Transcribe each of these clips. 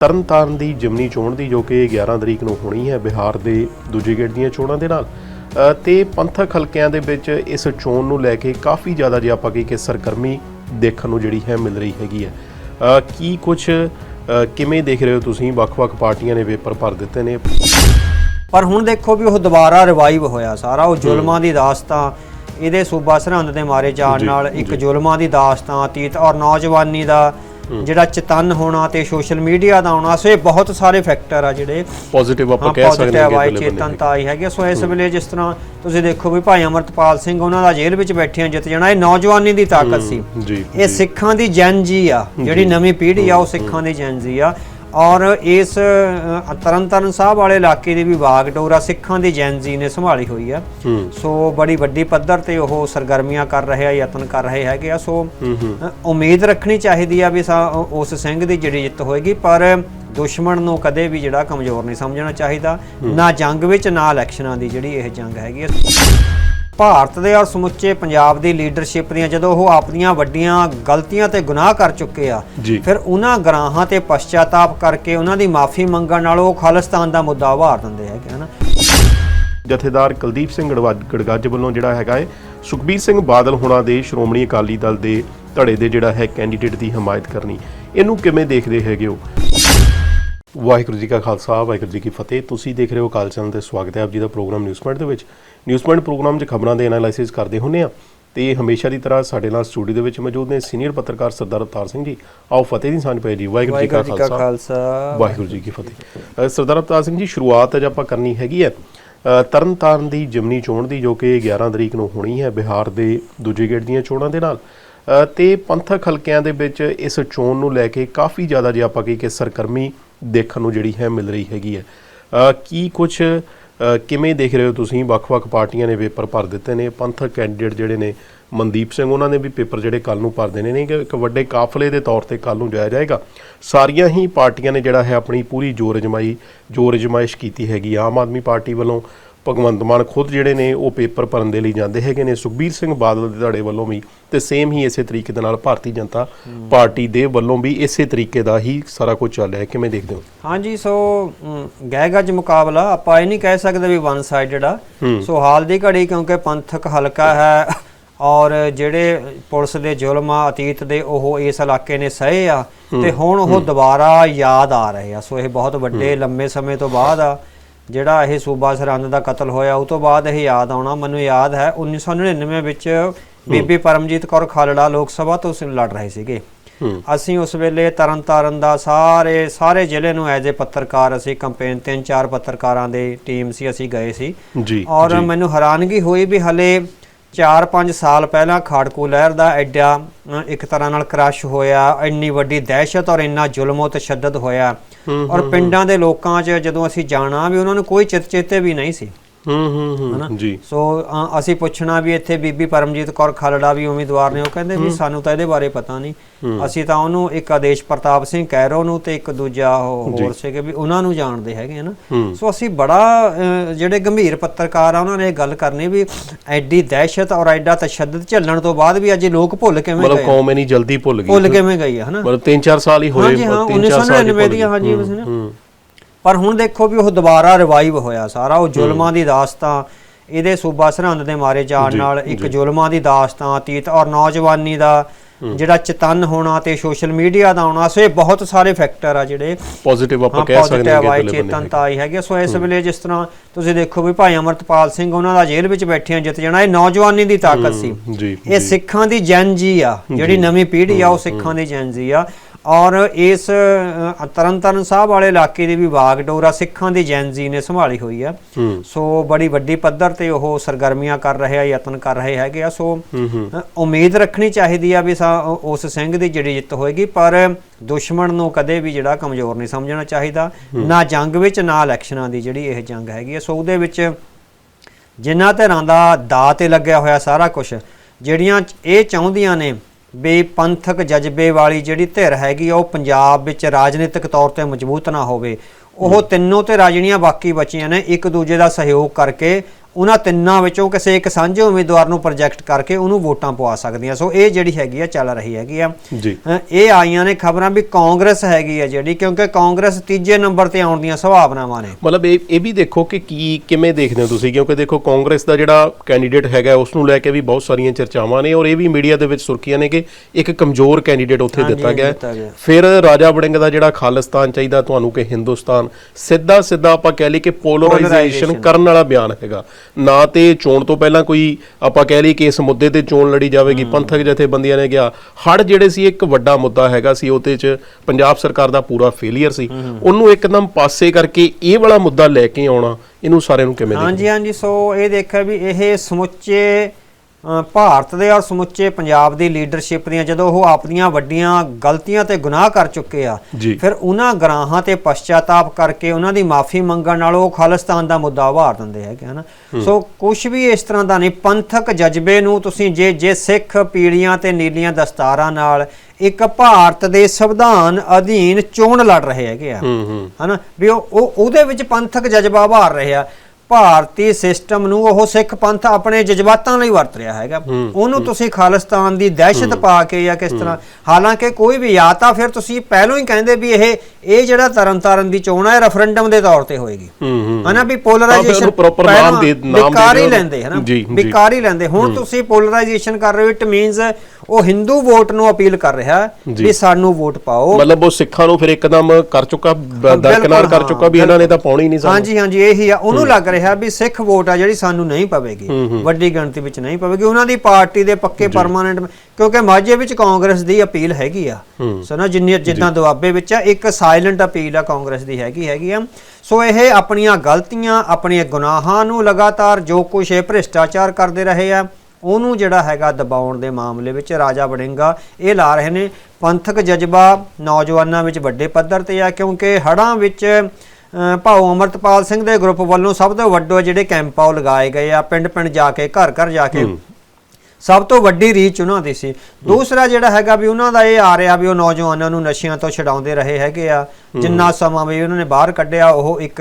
ਤਰਨਤਾਰਨ ਦੀ ਜਿਮਨੀ ਚੋਣ ਦੀ ਜੋ ਕਿ 11 ਤਰੀਕ ਨੂੰ ਹੋਣੀ ਹੈ ਬਿਹਾਰ ਦੇ ਦੂਜੇ ਗੇੜ ਦੀਆਂ ਚੋਣਾਂ ਦੇ ਨਾਲ ਤੇ ਪੰਥਕ ਹਲਕਿਆਂ ਦੇ ਵਿੱਚ ਇਸ ਚੋਣ ਨੂੰ ਲੈ ਕੇ ਕਾਫੀ ਜ਼ਿਆਦਾ ਜੇ ਆਪਾਂ ਕਹੀਏ ਕਿ ਸਰਗਰਮੀ ਦੇਖਣ ਨੂੰ ਜਿਹੜੀ ਹੈ ਮਿਲ ਰਹੀ ਹੈਗੀ ਹੈ। ਕੀ ਕੁਝ ਕਿਵੇਂ ਦੇਖ ਰਹੇ ਹੋ ਤੁਸੀਂ? ਵੱਖ-ਵੱਖ ਪਾਰਟੀਆਂ ਨੇ ਪੇਪਰ ਭਰ ਦਿੱਤੇ ਨੇ। ਪਰ ਹੁਣ ਦੇਖੋ ਵੀ ਉਹ ਦੁਬਾਰਾ ਰਿਵਾਈਵ ਹੋਇਆ ਸਾਰਾ ਉਹ ਜ਼ੁਲਮਾਂ ਦੀ ਦਾਸਤਾਂ ਇਹਦੇ ਸੂਬਾ ਸਰਹੰਦ ਦੇ ਮਾਰੇ ਜਾਣ ਨਾਲ ਇੱਕ। ਜ਼ੁਲਮਾਂ ਦੀ ਦਾਸਤਾਂ ਅਤੀਤ ਔਰ ਨੌਜਵਾਨੀ ਦਾ ਜਿਹੜਾ ਚਤਨ ਹੋਣਾ ਤੇ ਸੋਸ਼ਲ ਮੀਡੀਆ ਦਾ ਆਉਣਾ ਸੋ ਇਹ ਬਹੁਤ ਸਾਰੇ ਫੈਕਟਰ ਆ ਜਿਹੜੇ ਪੋਜ਼ਿਟਿਵ ਆਪਾਂ ਹਾਂ ਕਹਿ ਸਕਦੇ ਅਗਲੇ ਬੰਦੇ ਚੇਤਨਤਾ ਆਈ ਹੈਗੀ। ਸੋ ਇਸ ਵੇਲੇ ਜਿਸ ਤਰ੍ਹਾਂ ਤੁਸੀਂ ਦੇਖੋ ਵੀ ਭਾਈ ਅਮਰਤਪਾਲ ਸਿੰਘ ਉਹਨਾਂ ਦਾ ਜੇਲ੍ਹ ਵਿੱਚ ਬੈਠਿਆਂ ਜਿੱਤ ਜਾਣਾ ਇਹ ਨੌਜਵਾਨੀ ਦੀ ਤਾਕਤ ਸੀ। ਜੀ ਇਹ ਸਿੱਖਾਂ ਦੀ ਜੈਨਜੀ ਆ ਜਿਹੜੀ ਨਵੀਂ ਪੀੜ੍ਹੀ ਆ ਉਹ ਸਿੱਖਾਂ ਦੀ ਜੈਨਜੀ ਆ। ਔਰ ਇਸ ਤਰਨਤਾਰਨ ਸਾਹਿਬ ਵਾਲੇ ਇਲਾਕੇ ਦੀ ਵੀ ਬਾਗਡੋਰਾ ਸਿੱਖਾਂ ਦੀ ਜੈਨਜੀ ਨੇ ਸੰਭਾਲੀ ਹੋਈ ਆ। ਸੋ ਬੜੀ ਵੱਡੀ ਪੱਧਰ ਤੇ ਉਹ ਸਰਗਰਮੀਆਂ ਕਰ ਰਹੇ ਆ ਯਤਨ ਕਰ ਰਹੇ ਹੈਗੇ ਆ। ਸੋ ਉਮੀਦ ਰੱਖਣੀ ਚਾਹੀਦੀ ਆ ਵੀ ਉਸ ਸਿੰਘ ਦੀ ਜਿਹੜੀ ਜਿੱਤ ਹੋਏਗੀ ਪਰ ਦੁਸ਼ਮਣ ਨੂੰ ਕਦੇ ਵੀ ਜਿਹੜਾ ਕਮਜ਼ੋਰ ਨਹੀਂ ਸਮਝਣਾ ਚਾਹੀਦਾ। ਨਾ ਜੰਗ ਵਿੱਚ ਨਾ ਇਲੈਕਸ਼ਨਾਂ ਦੀ ਜਿਹੜੀ ਇਹ ਜੰਗ ਹੈਗੀ ਆ। ਭਾਰਤ ਦੇ ਔਰ ਸਮੁੱਚੇ ਪੰਜਾਬ ਦੀ ਲੀਡਰਸ਼ਿਪ ਦੀਆਂ ਜਦੋਂ ਉਹ ਆਪਣੀਆਂ ਵੱਡੀਆਂ ਗਲਤੀਆਂ ਤੇ ਗੁਨਾਹ ਕਰ ਚੁੱਕੇ ਆ ਫਿਰ ਉਹਨਾਂ ਗਰਾਹਾਂ ਤੇ ਪਛਤਾਤਾਪ ਕਰਕੇ ਉਹਨਾਂ ਦੀ ਮਾਫੀ ਮੰਗਣ ਨਾਲ ਉਹ ਖਾਲਿਸਤਾਨ ਦਾ ਮੁੱਦਾ ਉਭਾਰ ਦਿੰਦੇ ਹੈਗੇ ਹਨਾ ਜਥੇਦਾਰ ਕੁਲਦੀਪ ਸਿੰਘ ਗੜਗੱਜ ਵੱਲੋਂ ਜਿਹੜਾ ਹੈਗਾ ਹੈ ਸੁਖਬੀਰ ਸਿੰਘ ਬਾਦਲ ਹੋਣਾ ਦੇ ਸ਼੍ਰੋਮਣੀ ਅਕਾਲੀ ਦਲ ਦੇ ਧੜੇ ਦੇ ਜਿਹੜਾ ਹੈ ਕੈਂਡੀਡੇਟ ਦੀ ਹਮਾਇਤ ਕਰਨੀ। ਇਹਨੂੰ ਕਿਵੇਂ ਦੇਖਦੇ ਹੈਗੇ ਹੋ? ਵਾਹਿਗੁਰੂ ਜੀ ਕਾ ਖਾਲਸਾ ਵਾਹਿਗੁਰੂ ਜੀ ਕੀ ਫਤਿਹ। ਤੁਸੀਂ ਦੇਖ ਰਹੇ ਹੋ ਕਾਲ ਚੈਨਲ ਤੇ ਸਵਾਗਤ ਹੈ ਆਪ ਜੀ ਦਾ ਪ੍ਰੋਗਰਾਮ ਨਿਊਜ਼ ਪੁਆਇੰਟ ਦੇ ਵਿੱਚ। ਨਿਊਜ਼ ਪੁਆਇੰਟ ਪ੍ਰੋਗਰਾਮ 'ਚ ਖਬਰਾਂ ਦੇ ਐਨਾਲਾਈਸਿਸ ਕਰਦੇ ਹੁੰਨੇ ਆ ਤੇ ਹਮੇਸ਼ਾ ਦੀ ਤਰ੍ਹਾਂ ਸਾਡੇ ਨਾਲ ਸਟੂਡੀਓ ਦੇ ਵਿੱਚ ਮੌਜੂਦ ਨੇ ਸੀਨੀਅਰ ਪੱਤਰਕਾਰ ਸਰਦਾਰ ਅਵਤਾਰ ਸਿੰਘ ਜੀ। ਆਓ ਫਤਿਹ ਦੀ ਸਾਂਝ ਪਏ ਜੀ। ਵਾਹਿਗੁਰੂ ਜੀ ਕਾ ਖਾਲਸਾ। ਵਾਹਿਗੁਰੂ ਜੀ ਕੀ ਫਤਿਹ। ਸਰਦਾਰ ਅਵਤਾਰ ਸਿੰਘ ਜੀ ਸ਼ੁਰੂਆਤ ਅੱਜ ਆਪਾਂ ਕਰਨੀ ਹੈਗੀ ਹੈ। ਅ, ਤਰਨਤਾਰਨ ਦੀ ਜਿਮਨੀ ਚੋਣ ਦੀ ਜੋ ਕਿ 11 ਤਰੀਕ ਨੂੰ ਹੋਣੀ ਹੈ ਬਿਹਾਰ ਦੇ ਦੂਜੇ ਗੇੜ ਦੀਆਂ ਚੋਣਾਂ ਦੇ ਨਾਲ। ਤੇ ਪੰਥਕ ਹਲਕਿਆਂ ਦੇ ਵਿੱਚ ਇਸ ਚੋਣ ਨੂੰ ਲੈ ਕੇ ਕਾਫੀ ਜ਼ਿਆਦਾ ਜੇ ਆਪਾਂ ਕਹੀਏ ਕਿ ਸਰਗਰਮੀ ਦੇਖਣ ਨੂੰ ਜਿਹੜੀ ਹੈ ਮਿਲ ਰਹੀ ਹੈਗੀ ਹੈ। ਕੀ ਕੁਝ ਕਿਵੇਂ ਦੇਖ ਰਹੇ ਹੋ ਤੁਸੀਂ? ਵੱਖ-ਵੱਖ ਪਾਰਟੀਆਂ ਨੇ ਪੇਪਰ ਭਰ ਦਿੱਤੇ ਨੇ। ਪੰਥਕ ਕੈਂਡੀਡੇਟ ਜਿਹੜੇ ਨੇ, ਮਨਦੀਪ ਸਿੰਘ, ਉਹਨਾਂ ਨੇ ਵੀ ਪੇਪਰ ਜਿਹੜੇ ਕੱਲ ਨੂੰ ਭਰ ਦੇਣੇ ਨੇ। ਕਿ ਇੱਕ ਵੱਡੇ ਕਾਫਲੇ ਦੇ ਤੌਰ ਤੇ ਕੱਲ ਨੂੰ ਜਾਇਆ ਜਾਏਗਾ। ਸਾਰੀਆਂ ਹੀ ਪਾਰਟੀਆਂ ਨੇ ਜਿਹੜਾ ਹੈ ਆਪਣੀ ਪੂਰੀ ਜੋਰ ਅਜਮਾਈ, ਜੋਰ ਅਜਮਾਇਸ਼ ਕੀਤੀ ਹੈਗੀ ਆਮ ਆਦਮੀ ਪਾਰਟੀ ਵੱਲੋਂ ਭਗਵੰਤ ਮਾਨ ਖੁਦ ਜਿਹੜੇ ਨੇ ਉਹ ਪੇਪਰ ਭਰਨ ਦੇ ਲਈ ਜਾਂਦੇ ਹੈਗੇ ਨੇ। ਸੁਖਬੀਰ ਸਿੰਘ ਬਾਦਲ ਦੇ ਧੜੇ ਵੱਲੋਂ ਵੀ ਤੇ ਸੇਮ ਹੀ ਇਸੇ ਤਰੀਕੇ ਦੇ ਨਾਲ ਭਾਰਤੀ ਜਨਤਾ ਪਾਰਟੀ ਦੇ ਵੱਲੋਂ ਵੀ ਇਸੇ ਤਰੀਕੇ ਦਾ ਹੀ ਸਾਰਾ ਕੁਝ ਚੱਲ ਰਿਹਾ। ਕਿਵੇਂ ਦੇਖਦੇ ਹੋ? ਹਾਂਜੀ ਸੋ ਅਮ, ਗਹਿ ਗੱਜ ਮੁਕਾਬਲਾ ਆਪਾਂ ਇਹ ਨਹੀਂ ਕਹਿ ਸਕਦੇ ਵੀ ਵਨ ਸਾਈਡਡ ਆ। ਸੋ ਹਾਲ ਦੀ ਘੜੀ ਕਿਉਂਕਿ ਪੰਥਕ ਹਲਕਾ ਹੈ ਔਰ ਜਿਹੜੇ ਪੁਲਿਸ ਦੇ ਜ਼ੁਲਮਾਂ ਅਤੀਤ ਦੇ ਉਹ ਇਸ ਇਲਾਕੇ ਨੇ ਸਹੇ ਆ। ਤੇ ਹੁਣ ਉਹ ਦੁਬਾਰਾ ਯਾਦ ਆ ਰਹੇ ਆ। ਸੋ ਇਹ ਬਹੁਤ ਵੱਡੇ ਲੰਮੇ ਸਮੇਂ ਤੋਂ ਬਾਅਦ ਆ। ਜਿਹੜਾ ਇਹ ਸੂਬਾ ਸਰਹੰਦ ਦਾ ਕਤਲ ਹੋਇਆ ਉਹ ਤੋਂ ਬਾਅਦ ਇਹ ਯਾਦ ਆਉਣਾ ਮੈਨੂੰ ਯਾਦ ਹੈ 1999 ਵਿੱਚ ਬੀਬੀ ਪਰਮਜੀਤ ਕੌਰ ਖਾਲੜਾ ਲੋਕ ਸਭਾ ਤੋਂ ਅਸੀਂ ਲੜ ਰਹੇ ਸੀਗੇ। ਅਸੀਂ ਉਸ ਵੇਲੇ ਤਰਨਤਾਰਨ ਦਾ ਸਾਰੇ ਸਾਰੇ ਜ਼ਿਲ੍ਹੇ ਨੂੰ ਐਜ਼ ਅ ਪੱਤਰਕਾਰ ਅਸੀਂ ਕੰਪੇਨ ਤਿੰਨ ਚਾਰ ਪੱਤਰਕਾਰਾਂ ਦੇ ਟੀਮ ਸੀ ਅਸੀਂ ਗਏ ਸੀ। ਔਰ। ਮੈਨੂੰ ਹੈਰਾਨਗੀ ਹੋਈ ਵੀ ਹਲੇ 4-5 ਸਾਲ ਪਹਿਲਾਂ ਖਾੜਕੂ ਲਹਿਰ ਦਾ ਐਡਾ ਇੱਕ ਤਰ੍ਹਾਂ ਨਾਲ ਕ੍ਰਸ਼ ਹੋਇਆ ਇੰਨੀ ਵੱਡੀ ਦਹਿਸ਼ਤ ਔਰ ਇੰਨਾ ਜ਼ੁਲਮ ਤੇ ਤਸ਼ੱਦਦ ਹੋਇਆ। ਔਰ ਪਿੰਡਾਂ ਦੇ ਲੋਕਾਂ 'ਚ ਜਦੋਂ ਅਸੀਂ ਜਾਣਾ ਵੀ ਉਹਨਾਂ ਨੂੰ ਕੋਈ ਚਿਤ ਚੇਤੇ ਵੀ ਨਹੀਂ ਸੀ। ਹੂੰ ਹੂੰ ਹੂੰ ਜੀ। ਸੋ ਅ, ਅਸੀਂ ਪੁੱਛਣਾ ਵੀ ਇੱਥੇ ਬੀਬੀ ਪਰਮਜੀਤ ਕੌਰ ਖਾਲੜਾ ਵੀ ਉਮੀਦਵਾਰ ਨੇ ਉਹ ਕਹਿੰਦੇ ਵੀ ਸਾਨੂੰ ਤਾਂ ਇਹਦੇ ਬਾਰੇ ਪਤਾ ਨਹੀਂ। ਅਸੀਂ ਤਾਂ ਉਹਨੂੰ ਇੱਕ ਆਦੇਸ਼ ਪ੍ਰਤਾਪ ਸਿੰਘ ਕੈਰੋ ਨੂੰ ਤੇ ਇੱਕ ਦੂਜਾ ਉਹ ਹੋਰ ਸੀਗੇ ਵੀ ਉਹਨਾਂ ਨੂੰ ਜਾਣਦੇ ਹੈਗੇ ਹਨ। ਹੂੰ। ਸੋ ਅਸੀਂ ਬੜਾ ਅ, ਜਿਹੜੇ ਗੰਭੀਰ ਪੱਤਰਕਾਰ ਆ ਉਹਨਾਂ ਨੇ ਇਹ ਗੱਲ ਕਰਨੀ ਵੀ ਐਡੀ ਦਹਿਸ਼ਤ ਔਰ ਐਡਾ ਤਸ਼ੱਦਦ ਝੱਲਣ ਤੋਂ ਬਾਅਦ ਵੀ ਅੱਜ ਇਹ ਲੋਕ ਭੁੱਲ ਕਿਵੇਂ ਮਤਲਬ ਗਏ ਕੌਮ ਇਨੀ ਜਲਦੀ ਭੁੱਲ ਗਈ ਭੁੱਲ ਕਿਵੇਂ ਗਈ ਹੈ ਹਨਾ? ਮਤਲਬ 3-4 ਸਾਲ ਹੀ ਹੋਏ ਹਾਂਜੀ ਹਾਂ 3-4 ਸਾਲ ਹੀ 1999 ਦੀਆਂ ਹਾਂਜੀ। ਬਸ ਨਾ ਹੂੰ। ਪਰ ਹੁਣ ਦੇਖੋ ਵੀ ਉਹ ਦੁਬਾਰਾ ਰਿਵਾਈਵ ਹੋਇਆ ਸਾਰਾ ਉਹ ਜ਼ੁਲਮਾਂ ਦੀ ਦਾਸਤਾਂ ਇਹਦੇ ਸੂਬਾ ਸਰਹੰਦ ਦੇ ਮਾਰੇ ਜਾਣ ਜੀ, ਨਾਲ ਇੱਕ ਜ਼ੁਲਮਾਂ ਦੀ ਦਾਸਤਾਂ ਅਤੀਤ ਔਰ ਨੌਜਵਾਨੀ ਦਾ ਜਿਹੜਾ ਚਤਨ ਹੋਣਾ ਤੇ ਸੋਸ਼ਲ ਮੀਡੀਆ ਦਾ ਆਉਣਾ ਸੋ ਇਹ ਬਹੁਤ ਸਾਰੇ ਫੈਕਟਰ ਆ ਜਿਹੜੇ ਪੋਜ਼ਿਟਿਵ ਆਪਾਂ ਕਹਿ ਸਕਦੇ ਹਾਂ ਕਿ ਚੇਤਨਤਾ ਆਈ ਹੈਗੀ। ਸੋ ਇਸ ਵੇਲੇ ਜਿਸ ਤਰ੍ਹਾਂ ਤੁਸੀਂ ਦੇਖੋ ਵੀ ਭਾਈ ਅਮਰਤਪਾਲ ਸਿੰਘ ਉਹਨਾਂ ਦਾ ਜੇਲ੍ਹ ਵਿੱਚ ਬੈਠਿਆਂ ਜਿੱਤ ਜਾਣਾ ਇਹ ਨੌਜਵਾਨੀ ਦੀ ਤਾਕਤ ਸੀ। ਜੀ ਇਹ ਸਿੱਖਾਂ ਦੀ ਜੈਨਜੀ ਆ ਜਿਹੜੀ ਨਵੀਂ ਪੀੜ੍ਹੀ ਆ ਉਹ ਸਿੱਖਾਂ ਦੀ ਜੈਨਜੀ ਆ। ਔਰ ਇਸ ਅ, ਤਰਨਤਾਰਨ ਸਾਹਿਬ ਵਾਲੇ ਇਲਾਕੇ ਦੀ ਵੀ ਬਾਗਡੋਰਾ ਸਿੱਖਾਂ ਦੀ ਜੈਨਜੀ ਨੇ ਸੰਭਾਲੀ ਹੋਈ ਆ। ਸੋ ਬੜੀ ਵੱਡੀ ਪੱਧਰ ਤੇ ਉਹ ਸਰਗਰਮੀਆਂ ਕਰ ਰਹੇ ਆ ਯਤਨ ਕਰ ਰਹੇ ਹੈਗੇ ਆ। ਸੋ ਉਮੀਦ ਰੱਖਣੀ ਚਾਹੀਦੀ ਆ ਵੀ ਉਸ ਸਿੰਘ ਦੀ ਜਿਹੜੀ ਜਿੱਤ ਹੋਏਗੀ ਪਰ ਦੁਸ਼ਮਣ ਨੂੰ ਕਦੇ ਵੀ ਜਿਹੜਾ ਕਮਜ਼ੋਰ ਨਹੀਂ ਸਮਝਣਾ ਚਾਹੀਦਾ। ਨਾ ਜੰਗ ਵਿੱਚ ਨਾ ਇਲੈਕਸ਼ਨਾਂ ਦੀ ਜਿਹੜੀ ਇਹ ਜੰਗ ਹੈਗੀ ਆ। ਸੋ ਉਹਦੇ ਵਿੱਚ ਜਿਨ੍ਹਾਂ ਧਿਰਾਂ ਦਾ ਦਾਅ ਤੇ ਲੱਗਿਆ ਹੋਇਆ ਸਾਰਾ ਕੁਝ ਜਿਹੜੀਆਂ ਇਹ ਚਾਹੁੰਦੀਆਂ ਨੇ ਵੀ ਪੰਥਕ ਜਜ਼ਬੇ ਵਾਲੀ ਜਿਹੜੀ ਧਿਰ ਹੈਗੀ ਉਹ ਪੰਜਾਬ ਵਿੱਚ ਰਾਜਨੀਤਿਕ ਤੌਰ ਤੇ ਮਜ਼ਬੂਤ ਨਾ ਹੋਵੇ। ਉਹ ਤਿੰਨੋਂ ਤੇ ਜਿਹੜੀਆਂ ਬਾਕੀ ਬਚੀਆਂ ਨੇ ਇੱਕ ਦੂਜੇ ਦਾ ਸਹਿਯੋਗ ਕਰਕੇ ਉਹਨਾਂ ਤਿੰਨਾਂ ਵਿੱਚੋਂ ਕਿਸੇ ਇੱਕ ਸਾਂਝੇ ਉਮੀਦਵਾਰ ਨੂੰ ਪ੍ਰੋਜੈਕਟ ਕਰਕੇ ਉਹਨੂੰ ਵੋਟਾਂ ਪਵਾ ਸਕਦੀਆਂ। ਸੋ ਇਹ ਜਿਹੜੀ ਹੈਗੀ ਆ ਚੱਲ ਰਹੀ ਹੈਗੀ ਆ। ਇਹ ਆਈਆਂ ਨੇ ਖਬਰਾਂ ਵੀ ਕਾਂਗਰਸ ਹੈਗੀ ਆ ਜਿਹੜੀ ਕਿਉਂਕਿ ਕਾਂਗਰਸ ਤੀਜੇ ਨੰਬਰ ਤੇ ਆਉਣ ਦੀਆਂ ਸੰਭਾਵਨਾਵਾਂ ਨੇ। ਮਤਲਬ ਇਹ ਇਹ ਵੀ ਦੇਖੋ ਕਿ ਕੀ ਕਿਵੇਂ ਦੇਖਦੇ ਹੋ ਤੁਸੀਂ? ਕਿਉਂਕਿ ਦੇਖੋ ਕਾਂਗਰਸ ਦਾ ਜਿਹੜਾ ਕੈਂਡੀਡੇਟ ਹੈਗਾ ਉਸ ਨੂੰ ਲੈ ਕੇ ਵੀ ਬਹੁਤ ਸਾਰੀਆਂ ਚਰਚਾਵਾਂ ਨੇ ਔਰ ਇਹ ਵੀ ਮੀਡੀਆ ਦੇ ਵਿੱਚ ਸੁਰਖੀਆਂ ਨੇ ਕਿ ਇੱਕ ਕਮਜ਼ੋਰ ਕੈਂਡੀਡੇਟ ਉੱਥੇ। ਦਿੱਤਾ ਗਿਆ। ਫਿਰ ਰਾਜਾ ਵੜਿੰਗ ਦਾ ਜਿਹੜਾ ਖਾਲਿਸਤਾਨ ਚਾਹੀਦਾ ਤੁਹਾਨੂੰ ਕਿ ਹਿੰਦੁਸਤਾਨ ਸਿੱਧਾ ਸਿੱਧਾ ਆਪਾਂ ਕਹਿ ਲਈ ਕਿ ਪੋਲਰਾਈਜੇਸ਼ਨ। ਕਰਨ ਵਾਲਾ ਬਿਆਨ ਹੈਗਾ। ਨਾ ਤੇ ਚੋਣ ਤੋਂ ਪਹਿਲਾਂ ਕੋਈ ਆਪਾਂ ਕਹਿ ਲਈ ਕਿ ਇਸ ਮੁੱਦੇ ਤੇ ਚੋਣ ਲੜੀ ਜਾਵੇਗੀ ਪੰਥਕ ਜਥੇਬੰਦੀਆਂ ਨੇ ਕਿਹਾ। ਹੜ ਜਿਹੜੇ ਸੀ ਇੱਕ ਵੱਡਾ ਮੁੱਦਾ ਹੈਗਾ ਸੀ ਉਹਦੇ ਚ ਪੰਜਾਬ ਸਰਕਾਰ ਦਾ ਪੂਰਾ ਫੇਲਿਅਰ ਸੀ। ਉਹਨੂੰ ਇੱਕਦਮ ਪਾਸੇ ਕਰਕੇ ਇਹ ਵਾਲਾ ਮੁੱਦਾ ਲੈ ਕੇ ਆਉਣਾ ਇਹਨੂੰ ਸਾਰਿਆਂ ਨੂੰ ਕਿਵੇਂ ਦੇਖਦੇ ਹਾਂਜੀ ਹਾਂਜੀ ਸੋ ਇਹ ਦੇਖਿਆ ਵੀ ਇਹ ਸਮੁੱਚੇ ਭਾਰਤ ਦੇ ਔਰ ਸਮੁੱਚੇ ਪੰਜਾਬ ਦੀ ਲੀਡਰਸ਼ਿਪ ਦੀਆਂ ਜਦੋਂ ਉਹ ਆਪਣੀਆਂ ਵੱਡੀਆਂ ਗਲਤੀਆਂ ਤੇ ਗੁਨਾਹ ਕਰ ਚੁੱਕੇ ਆ। ਫਿਰ ਉਹਨਾਂ ਗਰਾਹਾਂ ਤੇ ਪਛਤਾਤਾਪ ਕਰਕੇ ਉਹਨਾਂ ਦੀ ਮਾਫੀ ਮੰਗਣ ਨਾਲ ਉਹ ਖਾਲਿਸਤਾਨ ਦਾ ਮੁੱਦਾ ਉਭਾਰ ਦਿੰਦੇ ਹੈਗੇ ਹਨਾ ਸੋ ਕੁਝ ਵੀ ਇਸ ਤਰ੍ਹਾਂ ਦਾ ਨਹੀਂ ਪੰਥਕ ਜਜ਼ਬੇ ਨੂੰ ਤੁਸੀਂ ਜੇ ਜੇ ਸਿੱਖ ਪੀੜੀਆਂ ਤੇ ਨੀਲੀਆਂ ਦਸਤਾਰਾਂ ਨਾਲ ਇੱਕ ਭਾਰਤ ਦੇ ਸੰਵਿਧਾਨ ਅਧੀਨ ਚੋਣ ਲੜ ਰਹੇ ਹੈਗੇ ਆ। ਹਨਾ? ਵੀ ਉਹ ਉਹ- ਉਹਦੇ ਵਿੱਚ ਪੰਥਕ ਜਜ਼ਬਾ ਉਭਾਰ ਰਿਹਾ ਭਾਰਤੀ ਸਿਸਟਮ ਨੂੰ ਉਹ ਸਿੱਖ ਪੰਥ ਆਪਣੇ ਜਜ਼ਬਾਤਾਂ ਲਈ ਵਰਤ ਰਿਹਾ ਹੈਗਾ। ਉਹਨੂੰ ਤੁਸੀਂ ਖਾਲਿਸਤਾਨ ਦੀ ਦਹਿਸ਼ਤ ਪਾ ਕੇ ਜਾਂ ਕਿਸ ਤਰ੍ਹਾਂ ਹਾਲਾਂਕਿ ਕੋਈ ਵੀ ਜਾਂ ਤਾਂ ਫਿਰ ਤੁਸੀਂ ਪਹਿਲਾਂ ਹੀ ਕਹਿੰਦੇ ਵੀ ਇਹ ਇਹ ਜਿਹੜਾ ਤਰਨਤਾਰਨ ਦੀ ਚੋਣ ਹੈ ਰੈਫਰੈਂਡਮ ਦੇ ਤੌਰ ਤੇ ਹੋਏਗੀ। ਹਨਾ ਵੀ ਪੋਲਰਾਈਜੇਸ਼ਨ proper ਨਾਮ ਦੇ- ਨਾਮ ਦੇ ਵਿਕਾਰ ਹੀ। ਲੈਂਦੇ ਹਨਾ। ਵਿਕਾਰ ਹੀ ਲੈਂਦੇ। ਹੁਣ ਤੁਸੀਂ ਪੋਲਰਾਈਜੇਸ਼ਨ ਕਰ ਰਹੇ ਹੋ ਇਟ ਮੀਨਸ ਉਹ ਹਿੰਦੂ ਵੋਟ ਨੂੰ ਅਪੀਲ ਕਰ ਰਿਹਾ। ਵੀ ਸਾਨੂੰ ਵੋਟ ਪਾਓ। ਮਤਲਬ ਉਹ ਸਿੱਖਾਂ ਨੂੰ ਫਿਰ ਇੱਕਦਮ ਕਰ ਚੁੱਕਾ ਦਰਕਨਾਰ ਕਰ ਚੁੱਕਾ ਵੀ ਇਹਨਾਂ ਨੇ ਤਾਂ ਪਾਉਣੀ ਨਹੀਂ ਸਾਨੂੰ। ਹਾਂਜੀ ਹਾਂਜੀ ਇਹੀ ਆ। ਉਹਨੂੰ ਲੱਗ ਰਿਹਾ ਵੀ ਸਿੱਖ ਵੋਟ ਆ ਜਿਹੜੀ ਸਾਨੂੰ ਨਹੀਂ ਪਵੇਗੀ। ਵੱਡੀ ਗਿਣਤੀ ਵਿੱਚ ਨਹੀਂ ਪਵੇਗੀ। ਉਹਨਾਂ ਦੀ ਪਾਰਟੀ ਦੇ ਪੱਕੇ ਪਰਮਾਨੈਂਟ ਕਿਉਂਕਿ ਮਾਝੇ ਵਿੱਚ ਕਾਂਗਰਸ ਦੀ ਅਪੀਲ ਹੈਗੀ ਆ। ਸੋ ਨਾ ਜਿੰਨੀ ਜਿੱਦਾਂ ਦੁਆਬੇ ਵਿੱਚ ਆ ਇੱਕ ਸਾਇਲੈਂਟ ਅਪੀਲ ਆ ਕਾਂਗਰਸ ਦੀ ਹੈਗੀ ਹੈਗੀ ਆ। ਸੋ ਇਹ ਆਪਣੀਆਂ ਗਲਤੀਆਂ ਆਪਣੇ ਗੁਨਾਹਾਂ ਨੂੰ ਲਗਾਤਾਰ ਜੋ ਕੁਝ ਇਹ ਭ੍ਰਿਸ਼ਟਾਚਾਰ ਕਰਦੇ ਰਹੇ ਆ ਉਹਨੂੰ ਜਿਹੜਾ ਹੈਗਾ ਦਬਾਉਣ ਦੇ ਮਾਮਲੇ ਵਿੱਚ ਰਾਜਾ ਵੜਿੰਗਾ ਇਹ ਲਾ ਰਹੇ ਨੇ। ਪੰਥਕ ਜਜ਼ਬਾ ਨੌਜਵਾਨਾਂ ਵਿੱਚ ਵੱਡੇ ਪੱਧਰ ਤੇ ਆ ਕਿਉਂਕਿ ਹੜਾਂ ਵਿੱਚ ਭਾਊ ਅਮਰਤਪਾਲ ਸਿੰਘ ਦੇ ਗਰੁੱਪ ਵੱਲੋਂ ਸਭ ਤੋਂ ਵੱਡੇ ਜਿਹੜੇ ਕੈਂਪ ਆ ਲਗਾਏ ਗਏ ਆ। ਪਿੰਡ ਪਿੰਡ ਜਾ ਕੇ ਘਰ ਘਰ ਜਾ ਕੇ। ਸਭ ਤੋਂ ਵੱਡੀ ਰੀਚ ਉਹਨਾਂ ਦੀ ਸੀ। ਦੂਸਰਾ ਜਿਹੜਾ ਹੈਗਾ ਵੀ ਉਹਨਾਂ ਦਾ ਇਹ ਆ ਰਿਹਾ ਵੀ ਉਹ ਨੌਜਵਾਨਾਂ ਨੂੰ ਨਸ਼ਿਆਂ ਤੋਂ ਛਡਾਉਂਦੇ ਰਹੇ ਹੈਗੇ ਆ। ਜਿੰਨਾ ਸਮਾਂ ਵੀ ਉਹਨਾਂ ਨੇ ਬਾਹਰ ਕੱਢਿਆ ਉਹ ਇੱਕ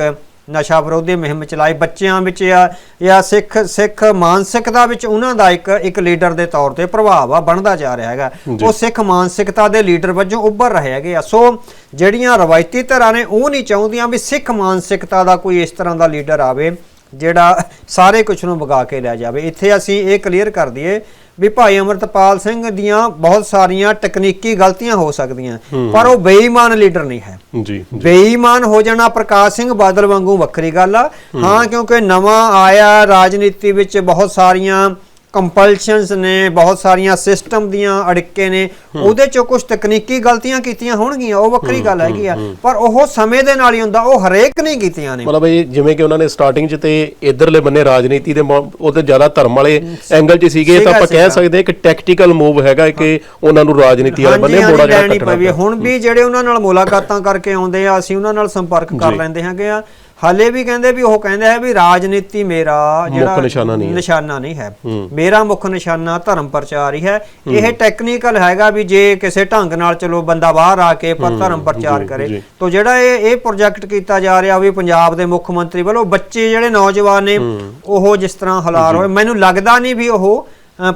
ਨਸ਼ਾ ਵਿਰੋਧੀ ਮੁਹਿੰਮ ਚਲਾਈ। ਬੱਚਿਆਂ ਵਿੱਚ ਜਾਂ ਜਾਂ ਸਿੱਖ ਸਿੱਖ ਮਾਨਸਿਕਤਾ ਵਿੱਚ ਉਹਨਾਂ ਦਾ ਇੱਕ ਇੱਕ ਲੀਡਰ ਦੇ ਤੌਰ ਤੇ ਪ੍ਰਭਾਵ ਆ ਬਣਦਾ ਜਾ ਰਿਹਾ ਹੈਗਾ। ਉਹ ਸਿੱਖ ਮਾਨਸਿਕਤਾ ਦੇ ਲੀਡਰ ਵਜੋਂ ਉੱਭਰ ਰਹੇ ਹੈਗੇ ਆ। ਸੋ ਜਿਹੜੀਆਂ ਰਵਾਇਤੀ ਧਿਰਾਂ ਨੇ ਉਹ ਨਹੀਂ ਚਾਹੁੰਦੀਆਂ ਵੀ ਸਿੱਖ ਮਾਨਸਿਕਤਾ ਦਾ ਕੋਈ ਇਸ ਤਰ੍ਹਾਂ ਦਾ ਲੀਡਰ ਆਵੇ। ਜਿਹੜਾ ਸਾਰੇ ਕੁਝ ਨੂੰ ਵਗਾ ਕੇ ਲੈ ਜਾਵੇ। ਇੱਥੇ ਅਸੀਂ ਇਹ ਕਲੀਅਰ ਕਰ ਦਈਏ ਵੀ ਭਾਈ ਅਮਰਤਪਾਲ ਸਿੰਘ ਦੀਆਂ ਬਹੁਤ ਸਾਰੀਆਂ ਤਕਨੀਕੀ ਗਲਤੀਆਂ ਹੋ ਸਕਦੀਆਂ। ਪਰ ਉਹ ਬੇਈਮਾਨ ਲੀਡਰ ਨਹੀਂ ਹੈ। ਜੀ ਬੇਈਮਾਨ ਹੋ ਜਾਣਾ ਪ੍ਰਕਾਸ਼ ਸਿੰਘ ਬਾਦਲ ਵਾਂਗੂ ਵੱਖਰੀ ਗੱਲ ਆ। ਹਾਂ ਕਿਉਂਕਿ ਨਵਾਂ ਆਇਆ ਰਾਜਨੀਤੀ ਵਿੱਚ ਬਹੁਤ ਸਾਰੀਆਂ ਕੰਪਲਸ਼ਨਸ ਨੇ ਬਹੁਤ ਸਾਰੀਆਂ ਸਿਸਟਮ ਦੀਆਂ ਅੜਿੱਕੇ ਨੇ ਉਹਦੇ ਚੋਂ ਕੁਝ ਤਕਨੀਕੀ ਗਲਤੀਆਂ ਕੀਤੀਆਂ ਹੋਣਗੀਆਂ ਉਹ ਵੱਖਰੀ ਗੱਲ ਹੈਗੀ ਆ ਪਰ ਉਹ ਸਮੇਂ ਦੇ ਨਾਲ ਹੀ ਹੁੰਦਾ ਉਹ ਹਰੇਕ ਨਹੀਂ ਕੀਤੀਆਂ ਨੇ ਮਤਲਬ ਇਹ ਜਿਵੇਂ ਕਿ ਉਹਨਾਂ ਨੇ ਸਟਾਰਟਿੰਗ 'ਚ ਤੇ ਇਧਰਲੇ ਬੰਨੇ ਰਾਜਨੀਤੀ ਦੇ ਉਹਦੇ ਜ਼ਿਆਦਾ ਧਰਮ ਵਾਲੇ ਐਂਗਲ 'ਚ ਸੀਗੇ ਤਾਂ ਆਪਾਂ ਕਹਿ। ਸਕਦੇ ਕਿ ਟੈਕਟੀਕਲ ਮੂਵ ਹੈਗਾ ਕਿ ਉਹਨਾਂ ਨੂੰ ਰਾਜਨੀਤੀ ਵਾਲੇ ਬੰਨੇ ਮੋੜਾ ਹਾਂਜੀ, ਜਿਹੜਾ ਲੈਣੀ ਕੱਟਣਾ ਪਈ ਹੈ। ਪਿਆ। ਹੁਣ ਵੀ ਜਿਹੜੇ ਉਹਨਾਂ ਨਾਲ ਮੁਲਾਕਾਤਾਂ ਕਰਕੇ ਆਉਂਦੇ ਆ ਅਸੀਂ ਉਹਨਾਂ ਨਾਲ ਸੰਪਰਕ ਕਰ। ਲੈਂਦੇ ਹੈਗੇ ਆ ਹਲੇ ਵੀ ਕਹਿੰਦੇ ਵੀ ਉਹ ਕਹਿੰਦੇ ਆ ਵੀ ਰਾਜਨੀਤੀ ਮੇਰਾ ਜਿਹੜਾ ਨਿਸ਼ਾਨਾ ਨਹੀਂ ਹੈ। ਨਿਸ਼ਾਨਾ ਨਹੀਂ ਹੈ। ਮੇਰਾ ਮੁੱਖ ਨਿਸ਼ਾਨਾ ਧਰਮ ਪ੍ਰਚਾਰ ਹੀ ਹੈ। ਇਹ ਟੈਕਨੀਕਲ ਹੈਗਾ ਵੀ ਜੇ ਕਿਸੇ ਢੰਗ ਨਾਲ ਚਲੋ ਬੰਦਾ ਬਾਹਰ ਆ ਕੇ ਪਰ ਧਰਮ ਪ੍ਰਚਾਰ ਕਰੇ। ਤੋ ਜਿਹੜਾ ਇਹ ਇਹ ਪ੍ਰੋਜੈਕਟ ਕੀਤਾ ਜਾ ਰਿਹਾ ਵੀ ਪੰਜਾਬ ਦੇ ਮੁੱਖ ਮੰਤਰੀ ਵੱਲੋਂ ਬੱਚੇ ਜਿਹੜੇ ਨੌਜਵਾਨ ਨੇ ਉਹ ਜਿਸ ਤਰ੍ਹਾਂ ਹਲਾਰ ਹੋਏ ਮੈਨੂੰ ਲੱਗਦਾ ਨਹੀਂ ਵੀ ਉਹ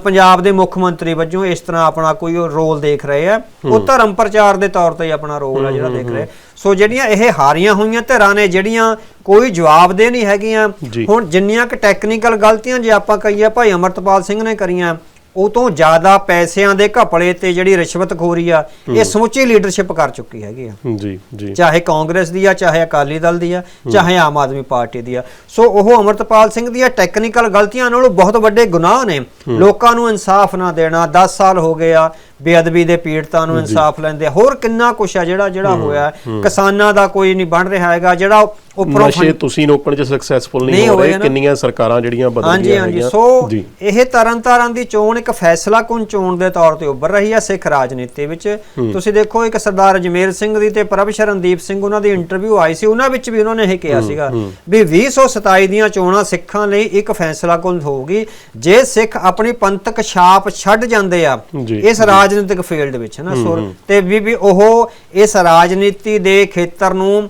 ਪੰਜਾਬ ਦੇ ਮੁੱਖ ਮੰਤਰੀ ਵਜੋਂ ਇਸ ਤਰ੍ਹਾਂ ਆਪਣਾ ਕੋਈ ਰੋਲ ਦੇਖ ਰਹੇ ਆ। ਉਹ ਧਰਮ ਪ੍ਰਚਾਰ ਦੇ ਤੌਰ ਤੇ ਆਪਣਾ ਰੋਲ ਆ ਜਿਹੜਾ ਦੇਖ ਰਹੇ। ਸੋ ਜਿਹੜੀਆਂ ਇਹ ਹਾਰੀਆਂ ਹੋਈਆਂ ਧਿਰਾਂ ਨੇ ਜਿਹੜੀਆਂ ਕੋਈ ਜਵਾਬਦੇ ਨਹੀਂ ਹੈਗੀਆਂ। ਹੁਣ ਜਿੰਨੀਆਂ ਕਿ ਟੈਕਨੀਕਲ ਗਲਤੀਆਂ ਜੇ ਆਪਾਂ ਕਹੀਏ ਭਾਈ ਅਮਰਤਪਾਲ ਸਿੰਘ ਨੇ ਕਰੀਆਂ ਉਹ ਤੋਂ ਜ਼ਿਆਦਾ ਪੈਸਿਆਂ ਦੇ ਘਪਲੇ ਤੇ ਜਿਹੜੀ ਰਿਸ਼ਵਤਖੋਰੀ ਆ ਇਹ ਸਮੁੱਚੀ ਲੀਡਰਸ਼ਿਪ ਕਰ ਚੁੱਕੀ ਹੈਗੀ ਆ। ਜੀ ਜੀ। ਚਾਹੇ ਕਾਂਗਰਸ ਦੀ ਆ ਚਾਹੇ ਅਕਾਲੀ ਦਲ ਦੀ ਆ ਚਾਹੇ ਆਮ ਆਦਮੀ ਪਾਰਟੀ ਦੀ ਆ। ਸੋ ਉਹ ਅਮਰਤਪਾਲ ਸਿੰਘ ਦੀਆਂ ਟੈਕਨੀਕਲ ਗਲਤੀਆਂ ਨਾਲੋਂ ਬਹੁਤ ਵੱਡੇ ਗੁਨਾਹ ਨੇ। ਲੋਕਾਂ ਨੂੰ ਇਨਸਾਫ ਨਾ ਦੇਣਾ 10 ਸਾਲ ਹੋ ਗਏ ਆ ਬੇਅਦਬੀ ਦੇ ਪੀੜਤਾਂ ਨੂੰ ਇਨਸਾਫ ਲੈਂਦੇ। ਹੋਰ ਕਿੰਨਾ ਕੁਛ ਆ ਜਿਹੜਾ ਜਿਹੜਾ ਹੋਇਆ ਕਿਸਾਨਾਂ ਦਾ ਕੋਈ ਨਹੀਂ ਬਣ ਰਿਹਾ ਹੈਗਾ। ਜਿਹੜਾ ਉੱਪਰੋਂ ਨਸ਼ੇ ਤੁਸੀਂ ਰੋਕਣ 'ਚ ਸਕਸੈਸਫੁਲ ਨਹੀਂ ਹੋ ਰਹੇ। ਕਿੰਨੀਆਂ ਸਰਕਾਰਾਂ ਜਿਹੜੀਆਂ ਬਦਲ ਹਾਂਜੀ ਗਈਆਂ ਹਾਂਜੀ। ਹੈਗੀਆਂ। ਸੋ ਇਹ ਤਰਨਤਾਰਨ ਦੀ ਚੋਣ ਇੱਕ ਫੈਸਲਾ ਕੁਨ ਚੋਣ ਦੇ ਤੌਰ ਤੇ ਉੱਭਰ ਰਹੀ ਹੈ ਸਿੱਖ ਰਾਜਨੀਤੀ ਵਿੱਚ। ਤੁਸੀਂ ਦੇਖੋ ਇੱਕ ਸਰਦਾਰ ਅਜਮੇਰ ਸਿੰਘ ਦੀ ਤੇ ਪ੍ਰਭ ਸ਼ਰਨਦੀਪ ਸਿੰਘ ਉਹਨਾਂ ਦੀ ਇੰਟਰਵਿਊ ਆਈ ਸੀ। ਉਹਨਾਂ ਵਿੱਚ ਵੀ ਉਹਨਾਂ ਨੇ ਇਹ ਕਿਹਾ ਸੀਗਾ ਵੀ 2027 ਦੀਆਂ ਚੋਣਾਂ ਸਿੱਖਾਂ ਲਈ ਇੱਕ ਫੈਸਲਾ ਕੁਨ ਹੋਊਗੀ। ਜੇ ਸਿੱਖ ਆਪਣੀ ਪੰਥਕ ਛਾਪ ਛੱਡ ਜਾਂਦੇ ਆ ਇਸ ਰਾਜਨੀਤਿਕ ਫੀਲਡ ਵਿੱਚ ਹੈ ਨਾ ਸੁਰ ਤੇ ਵੀ ਵੀ ਉਹ ਇਸ ਰਾਜਨੀਤੀ ਦੇ ਖੇਤਰ ਨੂੰ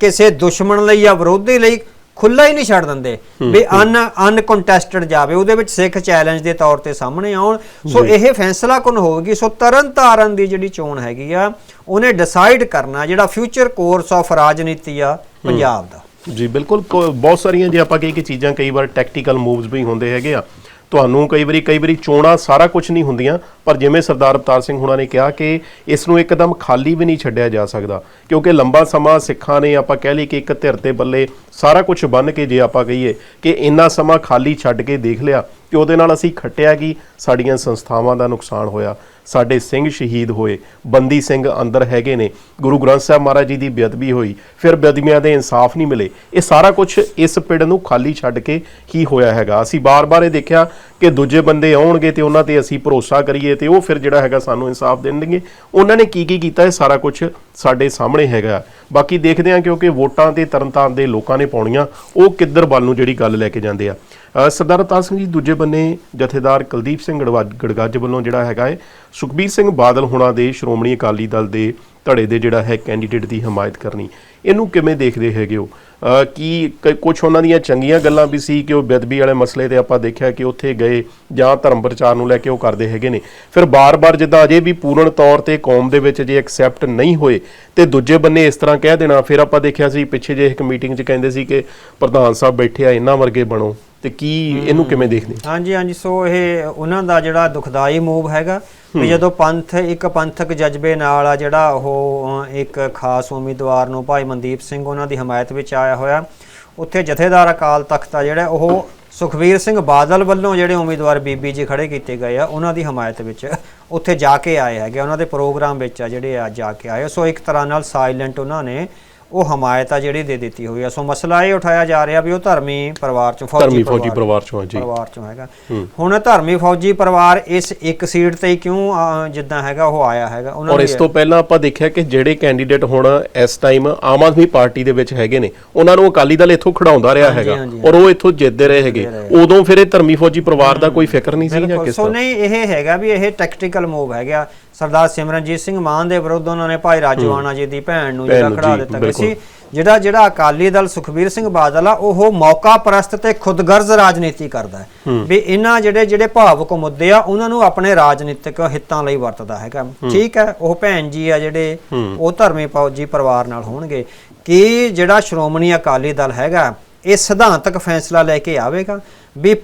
ਕਿਸੇ ਦੁਸ਼ਮਣ ਲਈ ਜਾਂ ਵਿਰੋਧੀ ਲਈ ਖੁੱਲਾ ਹੀ ਨਹੀਂ ਛੱਡ ਦਿੰਦੇ। ਵੀ ਅਨ ਅਨਕੰਟੈਸਟਡ ਜਾਵੇ ਉਹਦੇ ਵਿੱਚ ਸਿੱਖ ਚੈਲੰਜ ਦੇ ਤੌਰ ਤੇ ਸਾਹਮਣੇ ਆਉਣ। ਸੋ ਇਹ ਫੈਸਲਾ ਕੁਨ ਹੋਵੇਗੀ? ਸੋ ਤਰਨ ਤਾਰਨ ਦੀ ਜਿਹੜੀ ਚੋਣ ਹੈਗੀ ਆ ਉਹਨੇ ਡਿਸਾਈਡ ਕਰਨਾ ਜਿਹੜਾ ਫਿਊਚਰ ਕੋਰਸ ਆਫ ਰਾਜਨੀਤੀ ਆ ਪੰਜਾਬ ਦਾ। ਜੀ ਬਿਲਕੁਲ ਬਹੁਤ ਸਾਰੀਆਂ ਜੇ ਆਪਾਂ ਕਹੀਏ ਕਿ ਚੀਜ਼ਾਂ ਕਈ ਵਾਰ ਟੈਕਟੀਕਲ ਮੂਵਸ ਵੀ ਹੁੰਦੇ ਹੈਗੇ ਆ। ਤੁਹਾਨੂੰ ਕਈ ਵਾਰੀ ਕਈ ਵਾਰੀ ਚੋਣਾਂ ਸਾਰਾ ਕੁਝ ਨਹੀਂ ਹੁੰਦੀਆਂ। ਪਰ ਜਿਵੇਂ ਸਰਦਾਰ ਅਵਤਾਰ ਸਿੰਘ ਹੁਣਾਂ ਨੇ ਕਿਹਾ ਕਿ ਇਸ ਨੂੰ ਇੱਕਦਮ ਖਾਲੀ ਵੀ ਨਹੀਂ ਛੱਡਿਆ ਜਾ ਸਕਦਾ, ਕਿਉਂਕਿ ਲੰਬਾ ਸਮਾਂ ਸਿੱਖਾਂ ਨੇ ਆਪਾਂ ਕਹਿ ਲਈ ਕਿ ਇੱਕ ਧਿਰ ਦੇ ਬੱਲੇ ਸਾਰਾ ਕੁਝ ਬੰਨ ਕੇ ਜੇ ਆਪਾਂ ਕਹੀਏ ਕਿ ਇੰਨਾ ਸਮਾਂ ਖਾਲੀ ਛੱਡ ਕੇ ਦੇਖ ਲਿਆ ਕਿ ਉਹਦੇ ਨਾਲ ਅਸੀਂ ਖੱਟਿਆ ਕਿ? ਸਾਡੀਆਂ ਸੰਸਥਾਵਾਂ ਦਾ ਨੁਕਸਾਨ ਹੋਇਆ, ਸਾਡੇ ਸਿੰਘ ਸ਼ਹੀਦ ਹੋਏ, ਬੰਦੀ ਸਿੰਘ ਅੰਦਰ ਹੈਗੇ ਨੇ, ਗੁਰੂ ਗ੍ਰੰਥ ਸਾਹਿਬ ਮਹਾਰਾਜ ਜੀ ਦੀ ਬੇਅਦਬੀ ਹੋਈ, ਫਿਰ ਬੇਅਦਬੀਆਂ ਦੇ ਇਨਸਾਫ ਨਹੀਂ ਮਿਲੇ। ਇਹ ਸਾਰਾ ਕੁਝ ਇਸ ਪਿੰਡ ਨੂੰ ਖਾਲੀ ਛੱਡ ਕੇ ਹੀ ਹੋਇਆ ਹੈਗਾ। ਅਸੀਂ ਬਾਰ-ਬਾਰ ਇਹ ਦੇਖਿਆ ਕਿ ਦੂਜੇ ਬੰਦੇ ਆਉਣਗੇ ਤੇ ਉਹਨਾਂ ਤੇ ਅਸੀਂ ਭਰੋਸਾ ਕਰੀਏ ਤੇ ਉਹ ਫਿਰ ਜਿਹੜਾ ਹੈਗਾ ਸਾਨੂੰ ਇਨਸਾਫ ਦੇਣਗੇ। ਉਹਨਾਂ ਨੇ ਕੀ ਕੀ ਕੀਤਾ? ਇਹ ਸਾਰਾ ਕੁਝ ਸਾਡੇ ਸਾਹਮਣੇ ਹੈਗਾ। ਬਾਕੀ ਦੇਖਦੇ ਹਾਂ ਕਿਉਂਕਿ ਵੋਟਾਂ ਤੇ ਤਰਨਤਾਰਨ ਦੇ ਲੋਕਾਂ ਨੇ ਪਾਉਣੀਆਂ। ਉਹ ਕਿੱਧਰ ਵੱਲ ਨੂੰ ਜਿਹੜੀ ਗੱਲ ਲੈ ਕੇ ਜਾਂਦੇ ਆ। ਸਰਦਾਰ ਅਵਤਾਰ ਸਿੰਘ ਜੀ, ਦੂਜੇ ਬੰਨੇ ਜਥੇਦਾਰ ਕੁਲਦੀਪ ਸਿੰਘ ਗੜਵਾ- ਗੜਗੱਜ ਵੱਲੋਂ ਜਿਹੜਾ ਹੈਗਾ ਹੈ ਸੁਖਬੀਰ ਸਿੰਘ ਬਾਦਲ ਹੁਣਾਂ ਦੇ ਸ਼੍ਰੋਮਣੀ ਅਕਾਲੀ ਦਲ ਦੇ ਧੜੇ ਦੇ ਜਿਹੜਾ ਹੈ ਕੈਂਡੀਡੇਟ ਦੀ ਹਮਾਇਤ ਕਰਨੀ। ਇਹਨੂੰ ਕਿਵੇਂ ਦੇਖਦੇ ਹੈਗੇ ਹੋ? ਅ, ਕੀ ਕੁਝ ਉਹਨਾਂ ਦੀਆਂ ਚੰਗੀਆਂ ਗੱਲਾਂ ਵੀ ਸੀ ਕਿ ਉਹ ਬੇਅਦਬੀ ਵਾਲੇ ਮਸਲੇ ਤੇ ਆਪਾਂ ਦੇਖਿਆ ਕਿ ਉੱਥੇ ਗਏ ਜਾਂ ਧਰਮ ਪ੍ਰਚਾਰ ਨੂੰ ਲੈ ਕੇ ਉਹ ਕਰਦੇ ਹੈਗੇ ਨੇ। ਫਿਰ ਬਾਰ-ਬਾਰ ਜਿੱਦਾਂ ਅਜੇ ਵੀ ਪੂਰਨ ਤੌਰ ਤੇ ਕੌਮ ਦੇ ਵਿੱਚ ਜੇ ਐਕਸੈਪਟ ਨਹੀਂ ਹੋਏ ਤੇ ਦੂਜੇ ਬੰਨੇ ਇਸ ਤਰ੍ਹਾਂ ਕਹਿ ਦੇਣਾ ਫਿਰ ਆਪਾਂ ਦੇਖਿਆ ਸੀ ਪਿੱਛੇ ਜੇ ਇੱਕ ਮੀਟਿੰਗ 'ਚ ਕਹਿੰਦੇ ਸੀ ਕਿ ਪ੍ਰਧਾਨ ਸਾਹਿਬ ਬੈਠੇ ਆ ਇਹਨਾਂ ਵਰਗੇ ਬਣੋ। ਤੇ ਕੀ ਇਹਨੂੰ ਕਿਵੇਂ ਦੇਖਦੇ? ਹਾਂਜੀ ਹਾਂਜੀ ਸੋ ਇਹ ਉਹਨਾਂ ਦਾ ਜਿਹੜਾ ਦੁਖਦਾਈ ਮੂਵ ਹੈਗਾ ਵੀ ਜਦੋਂ ਪੰਥ ਇੱਕ ਪੰਥਕ ਜਜ਼ਬੇ ਨਾਲ ਆ ਜਿਹੜਾ ਉਹ ਇੱਕ ਖਾਸ ਉਮੀਦਵਾਰ ਨੂੰ ਭਾਈ ਮਨਦੀਪ ਸਿੰਘ ਉਹਨਾਂ ਦੀ ਹਮਾਇਤ ਵਿੱਚ ਆਇਆ ਹੋਇਆ ਉੱਥੇ ਜਥੇਦਾਰ ਅਕਾਲ ਤਖਤ ਆ ਜਿਹੜਾ ਉਹ ਸੁਖਵੀਰ ਸਿੰਘ ਬਾਦਲ ਵੱਲੋਂ ਜਿਹੜੇ ਉਮੀਦਵਾਰ ਬੀਬੀ ਜੀ ਖੜੇ ਕੀਤੇ ਗਏ ਆ ਉਹਨਾਂ ਦੀ ਹਮਾਇਤ ਵਿੱਚ ਉੱਥੇ ਜਾ ਕੇ ਆਏ ਹੈਗੇ ਉਹਨਾਂ ਦੇ ਪ੍ਰੋਗਰਾਮ ਵਿੱਚ ਆ ਜਿਹੜੇ ਆ ਜਾ ਕੇ ਆਏ ਸੋ ਇੱਕ ਤਰ੍ਹਾਂ ਨਾਲ ਸਾਇਲੈਂਟ ਉਹਨਾਂ ਨੇ ਉਹ ਹਮਾਇਤ ਆ ਜਿਹੜੀ ਦੇ ਦਿੱਤੀ ਹੋਈ ਆ। ਸੋ ਮਸਲਾ ਇਹ ਉਠਾਇਆ ਜਾ ਰਿਹਾ ਵੀ ਉਹ ਧਰਮੀ ਪਰਿਵਾਰ ਚੋਂ ਧਰਮੀ ਫੌਜੀ ਪਰਿਵਾਰ ਚੋਂ ਆ ਜੀ। ਪਰਿਵਾਰ ਚੋਂ ਹੈਗਾ। ਹੁਣ ਧਰਮੀ ਫੌਜੀ ਪਰਿਵਾਰ ਇਸ ਇੱਕ ਸੀਟ ਤੇ ਹੀ ਕਿਉਂ ਜਿੱਦਾਂ ਹੈਗਾ ਉਹ ਆਇਆ ਹੈਗਾ। ਉਹਨਾਂ ਔਰ ਇਸ ਤੋਂ ਪਹਿਲਾਂ ਆਪਾਂ ਦੇਖਿਆ ਕਿ ਜਿਹੜੇ ਕੈਂਡੀਡੇਟ ਹੁਣ ਇਸ ਟਾਈਮ ਆਮ ਆਦਮੀ ਪਾਰਟੀ ਦੇ ਵਿੱਚ ਹੈਗੇ ਨੇ ਉਹਨਾਂ ਨੂੰ ਅਕਾਲੀ ਦਲ ਇੱਥੋਂ ਖੜਾਉਂਦਾ ਰਿਹਾ ਹੈਗਾ। ਔਰ ਉਹ ਇੱਥੋਂ ਜਿੱਤਦੇ ਰਹੇ ਹੈਗੇ। ਉਦੋਂ ਫਿਰ ਇਹ ਧਰਮੀ ਫੌਜੀ ਪਰਿਵਾਰ ਦਾ ਕੋਈ ਫਿਕਰ ਨਹੀਂ ਸੀ ਜਾਂ ਕਿਸ ਸੋ ਤਰ੍ਹਾਂ? ਨਹੀਂ ਇਹ ਹੈਗਾ ਵੀ ਇਹ ਟੈਕਟੀਕਲ ਮੂਵ ਹੈਗਾ। ਸਰਦਾਰ ਸਿਮਰਨਜੀਤ ਸਿੰਘ ਮਾਨ ਦੇ ਵਿਰੁੱਧ ਉਹਨਾਂ ਨੇ ਭਾਈ ਰਾਜਵਾਨਾ ਜੀ ਦੀ ਭੈਣ ਨੂੰ ਜਿਹੜਾ ਖੜਾ ਦਿੱਤਾ ਗਿਆ। ਸੀ। ਜਿਹੜਾ ਜਿਹੜਾ ਅਕਾਲੀ ਦਲ ਸੁਖਬੀਰ ਸਿੰਘ ਬਾਦਲ ਆ ਉਹ ਮੌਕਾ ਪ੍ਰਸਤ ਤੇ ਖੁਦਗਰਜ਼ ਰਾਜਨੀਤੀ ਕਰਦਾ ਹੈ। ਵੀ ਇਹਨਾਂ ਜਿਹੜੇ ਜਿਹੜੇ ਭਾਵੁਕ ਮੁੱਦੇ ਆ ਉਹਨਾਂ ਨੂੰ ਆਪਣੇ ਰਾਜਨੀਤਿਕ ਹਿੱਤਾਂ ਲਈ ਵਰਤਦਾ ਹੈਗਾ। ਠੀਕ ਹੈ ਉਹ ਭੈਣ ਜੀ ਆ ਜਿਹੜੇ ਉਹ ਧਰਮੀ ਫੌਜੀ ਪਰਿਵਾਰ ਨਾਲ ਹੋਣਗੇ। ਕਿ ਜਿਹੜਾ ਸ਼੍ਰੋਮਣੀ ਅਕਾਲੀ ਦਲ ਹੈਗਾ ਇਹ ਸਿਧਾਂਤਕ ਫੈਸਲਾ ਲੈ ਕੇ ਆਵੇਗਾ? ਵੀ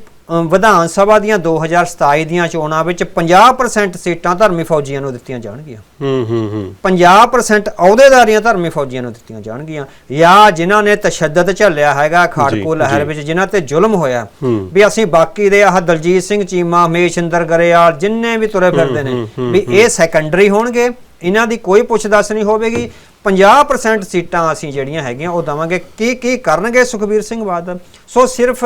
ਵਿਧਾਨ ਸਭਾ ਦੀਆਂ 2027 ਦੀਆਂ ਚੋਣਾਂ ਵਿੱਚ 50% ਸੀਟਾਂ ਧਰਮੀ ਫੌਜੀਆਂ ਨੂੰ ਦਿੱਤੀਆਂ ਜਾਣਗੀਆਂ। ਹੂੰ ਹੂੰ ਹੂੰ। 50% ਅਹੁਦੇਦਾਰੀਆਂ ਧਰਮੀ ਫੌਜੀਆਂ ਨੂੰ ਦਿੱਤੀਆਂ ਜਾਣਗੀਆਂ। ਜਾਂ ਜਿਨ੍ਹਾਂ ਨੇ ਤਸ਼ੱਦਦ ਝੱਲਿਆ ਹੈਗਾ ਖਾੜਕੂ ਲਹਿਰ। ਵਿੱਚ ਜਿਨ੍ਹਾਂ ਤੇ ਜ਼ੁਲਮ ਹੋਇਆ। ਵੀ ਅਸੀਂ ਬਾਕੀ ਦੇ ਆਹ ਦਲਜੀਤ ਸਿੰਘ ਚੀਮਾ ਹਮੇਸ਼ਿੰਦਰ ਗਰੇਵਾਲ ਜਿੰਨੇ ਵੀ ਤੁਰੇ ਫਿਰਦੇ ਨੇ ਵੀ ਇਹ ਸੈਕੰਡਰੀ ਹੋਣਗੇ। ਇਹਨਾਂ ਦੀ ਕੋਈ ਪੁੱਛਦਸ ਨਹੀਂ ਹੋਵੇਗੀ। 50% ਸੀਟਾਂ ਅਸੀਂ ਜਿਹੜੀਆਂ ਹੈਗੀਆਂ ਉਹ ਦਵਾਂਗੇ। ਕੀ ਕੀ ਕਰਨਗੇ ਸੁਖਬੀਰ ਸਿੰਘ ਬਾਦਲ? ਸੋ ਸਿਰਫ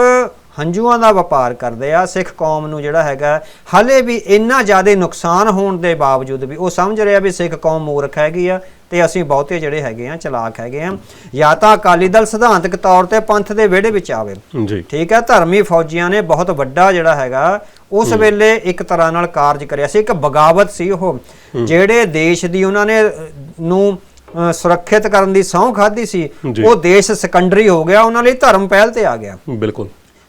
ਹੰਝੂਆਂ ਦਾ ਵਪਾਰ ਕਰਦੇ ਆ। ਸਿੱਖ ਕੌਮ ਨੂੰ ਜਿਹੜਾ ਹੈਗਾ ਹਲੇ ਵੀ ਇੰਨਾ ਜ਼ਿਆਦਾ ਨੁਕਸਾਨ ਹੋਣ ਦੇ ਬਾਵਜੂਦ ਵੀ ਉਹ ਸਮਝ ਰਿਹਾ ਵੀ ਸਿੱਖ ਕੌਮ ਮੂਰਖ ਹੈਗੀ ਆ ਤੇ ਅਸੀਂ ਬਹੁਤੇ ਜਿਹੜੇ ਹੈਗੇ ਆ ਚਲਾਕ ਹੈਗੇ ਆ। ਜਾਂ ਤਾਂ ਅਕਾਲੀ ਦਲ ਸਿਧਾਂਤਕ ਤੌਰ ਤੇ ਪੰਥ ਦੇ ਵਿਹੜੇ ਵਿੱਚ ਆਵੇ। ਜੀ। ਠੀਕ ਹੈ ਧਰਮੀ ਫੌਜੀਆਂ ਨੇ ਬਹੁਤ ਵੱਡਾ ਜਿਹੜਾ ਹੈਗਾ ਉਸ ਵੇਲੇ ਇੱਕ ਤਰ੍ਹਾਂ ਨਾਲ ਕਾਰਜ ਕਰਿਆ ਸੀ। ਇੱਕ ਬਗਾਵਤ ਸੀ ਉਹ। ਜਿਹੜੇ ਦੇਸ਼ ਦੀ ਉਹਨਾਂ ਨੇ ਨੂੰ ਸੁਰੱਖਿਅਤ ਕਰਨ ਦੀ ਸਹੁੰ ਖਾਧੀ ਸੀ। ਉਹ ਦੇਸ਼ ਸੈਕੰਡਰੀ ਹੋ ਗਿਆ ਉਹਨਾਂ ਲਈ ਧਰਮ ਪਹਿਲ ਤੇ ਆ ਗਿਆ। ਬਿਲਕੁਲ।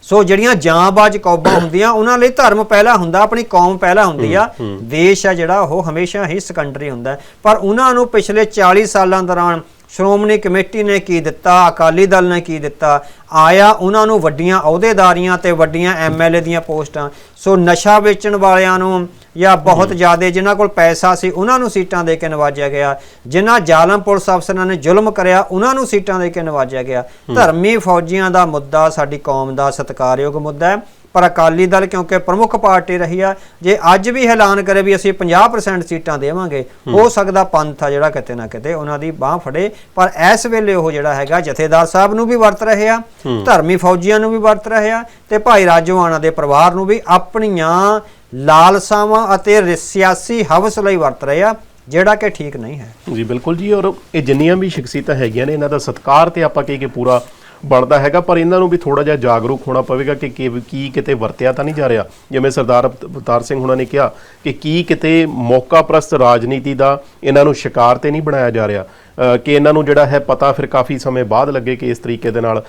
ਸੋ ਜਿਹੜੀਆਂ ਜਾਂਬਾਜ਼ ਕੌਮਾਂ ਹੁੰਦੀਆਂ ਉਹਨਾਂ ਲਈ ਧਰਮ ਪਹਿਲਾ ਹੁੰਦਾ ਆਪਣੀ ਕੌਮ ਪਹਿਲਾ ਹੁੰਦੀ ਆ। ਦੇਸ਼ ਆ ਜਿਹੜਾ ਉਹ ਹਮੇਸ਼ਾ ਹੀ ਸੈਕੰਡਰੀ ਹੁੰਦਾ। ਪਰ ਉਹਨਾਂ ਨੂੰ ਪਿਛਲੇ 40 ਸਾਲਾਂ ਦੌਰਾਨ ਸ਼੍ਰੋਮਣੀ ਕਮੇਟੀ ਨੇ ਕੀ ਦਿੱਤਾ ਅਕਾਲੀ ਦਲ ਨੇ ਕੀ ਦਿੱਤਾ? ਆਇਆ ਉਹਨਾਂ ਨੂੰ ਵੱਡੀਆਂ ਅਹੁਦੇਦਾਰੀਆਂ ਤੇ ਵੱਡੀਆਂ ਐਮਐਲਏ ਦੀਆਂ ਪੋਸਟਾਂ। ਸੋ ਨਸ਼ਾ ਵੇਚਣ ਵਾਲਿਆਂ ਨੂੰ ਜਾਂ ਬਹੁਤ ਜ਼ਿਆਦਾ ਜਿਨ੍ਹਾਂ ਕੋਲ ਪੈਸਾ ਸੀ ਉਹਨਾਂ ਨੂੰ ਸੀਟਾਂ ਦੇ ਕੇ ਨਵਾਜਿਆ ਗਿਆ। ਜਿਨ੍ਹਾਂ ਜ਼ਾਲਮ ਪੁਲਿਸ ਅਫਸਰਾਂ ਨੇ ਜ਼ੁਲਮ ਕਰਿਆ ਉਹਨਾਂ ਨੂੰ ਸੀਟਾਂ ਦੇ ਕੇ ਨਵਾਜਿਆ ਗਿਆ। ਧਰਮੀ ਫੌਜੀਆਂ ਦਾ ਮੁੱਦਾ ਸਾਡੀ ਕੌਮ ਦਾ ਸਤਿਕਾਰਯੋਗ ਮੁੱਦਾ ਹੈ। ਪਰ ਅਕਾਲੀ ਦਲ ਕਿਉਂਕਿ ਪ੍ਰਮੁੱਖ ਪਾਰਟੀ ਰਹੀ ਆ ਜੇ ਅੱਜ ਵੀ ਐਲਾਨ ਕਰੇ ਵੀ ਅਸੀਂ 50% ਸੀਟਾਂ ਦੇਵਾਂਗੇ ਹੋ। ਸਕਦਾ ਪੰਥ ਆ ਜਿਹੜਾ ਕਿਤੇ ਨਾ ਕਿਤੇ ਉਹਨਾਂ ਦੀ ਬਾਹ ਫੜੇ। ਪਰ ਇਸ ਵੇਲੇ ਉਹ ਜਿਹੜਾ ਹੈਗਾ ਜਥੇਦਾਰ ਸਾਹਿਬ ਨੂੰ ਵੀ ਵਰਤ ਰਹੇ ਆ ਧਰਮੀ ਫੌਜੀਆਂ ਨੂੰ ਵੀ ਵਰਤ ਰਹੇ ਆ ਤੇ ਭਾਈ ਰਾਜਵਾਨਾ ਦੇ ਪਰਿਵਾਰ ਨੂੰ ਵੀ ਆਪਣੀਆਂ ਲਾਲਸਾਵਾਂ ਅਤੇ ਸਿਆਸੀ ਹਵਸ ਲਈ ਵਰਤ ਰਹੇ ਆ, ਜਿਹੜਾ ਕਿ ਠੀਕ ਨਹੀਂ ਹੈ। ਜੀ, ਬਿਲਕੁਲ ਜੀ, ਔਰ ਇਹ ਜਿੰਨੀਆਂ ਵੀ ਸ਼ਖਸੀਅਤਾਂ ਹੈਗੀਆਂ ਨੇ, ਇਹਨਾਂ ਦਾ ਸਤਿਕਾਰ ਤੇ ਆਪਾਂ ਕਹੀਏ ਕਿ ਪੂਰਾ ਬਣਦਾ ਹੈਗਾ, ਪਰ ਇਹਨਾਂ ਨੂੰ ਵੀ ਥੋੜਾ ਜਿਹਾ ਜਾਗਰੂਕ ਹੋਣਾ ਪਵੇਗਾ ਕਿ ਕੀ ਕੀ ਕਿਤੇ ਵਰਤਿਆ ਤਾਂ ਨਹੀਂ ਜਾ ਰਿਹਾ। ਜਿਵੇਂ ਸਰਦਾਰ ਅਵਤਾਰ ਸਿੰਘ ਹੁਣਾਂ ਨੇ ਕਿਹਾ ਕਿ ਕੀ ਕਿਤੇ ਮੌਕਾ ਪ੍ਰਸਤ ਰਾਜਨੀਤੀ ਦਾ ਇਹਨਾਂ ਨੂੰ ਸ਼ਿਕਾਰ ਤੇ ਨਹੀਂ ਬਣਾਇਆ ਜਾ ਰਿਹਾ। ਕਿ ਇਹਨਾਂ ਨੂੰ ਜਿਹੜਾ ਹੈ ਪਤਾ ਫਿਰ ਕਾਫੀ ਸਮੇਂ ਬਾਅਦ ਲੱਗੇ ਕਿ ਇਸ ਤਰੀਕੇ ਦੇ ਨਾਲ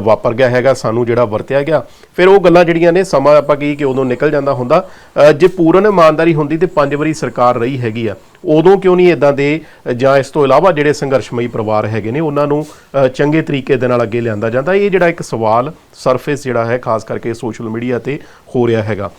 ਵਾਪਰ ਗਿਆ ਹੈਗਾ, ਸਾਨੂੰ ਜਿਹੜਾ ਵਰਤਿਆ ਗਿਆ। ਫਿਰ ਉਹ ਗੱਲਾਂ ਜਿਹੜੀਆਂ ਨੇ, ਸਮਾਂ ਆਪਾਂ ਕੀ ਕਿ ਉਦੋਂ ਨਿਕਲ ਜਾਂਦਾ ਹੁੰਦਾ। ਜੇ ਪੂਰਨ ਇਮਾਨਦਾਰੀ ਹੁੰਦੀ ਤੇ ਪੰਜ ਵਾਰੀ ਸਰਕਾਰ ਰਹੀ ਹੈਗੀ ਆ। ਉਦੋਂ ਕਿਉਂ ਨਹੀਂ ਇਦਾਂ ਦੇ, ਜਾਂ ਇਸ ਤੋਂ ਇਲਾਵਾ ਜਿਹੜੇ ਸੰਘਰਸ਼ਮਈ ਪਰਿਵਾਰ ਹੈਗੇ ਨੇ, ਉਹਨਾਂ ਨੂੰ ਚੰਗੇ ਤਰੀਕੇ ਦੇ ਨਾਲ ਅੱਗੇ ਲਿਆਂਦਾ ਜਾਂਦਾ। ਇਹ ਜਿਹੜਾ ਇੱਕ ਸਵਾਲ ਸਰਫੇਸ ਜਿਹੜਾ ਹੈ, ਖਾਸ ਕਰਕੇ ਸੋਸ਼ਲ ਮੀਡੀਆ ਤੇ ਹੋ ਰਿਹਾ ਹੈਗਾ।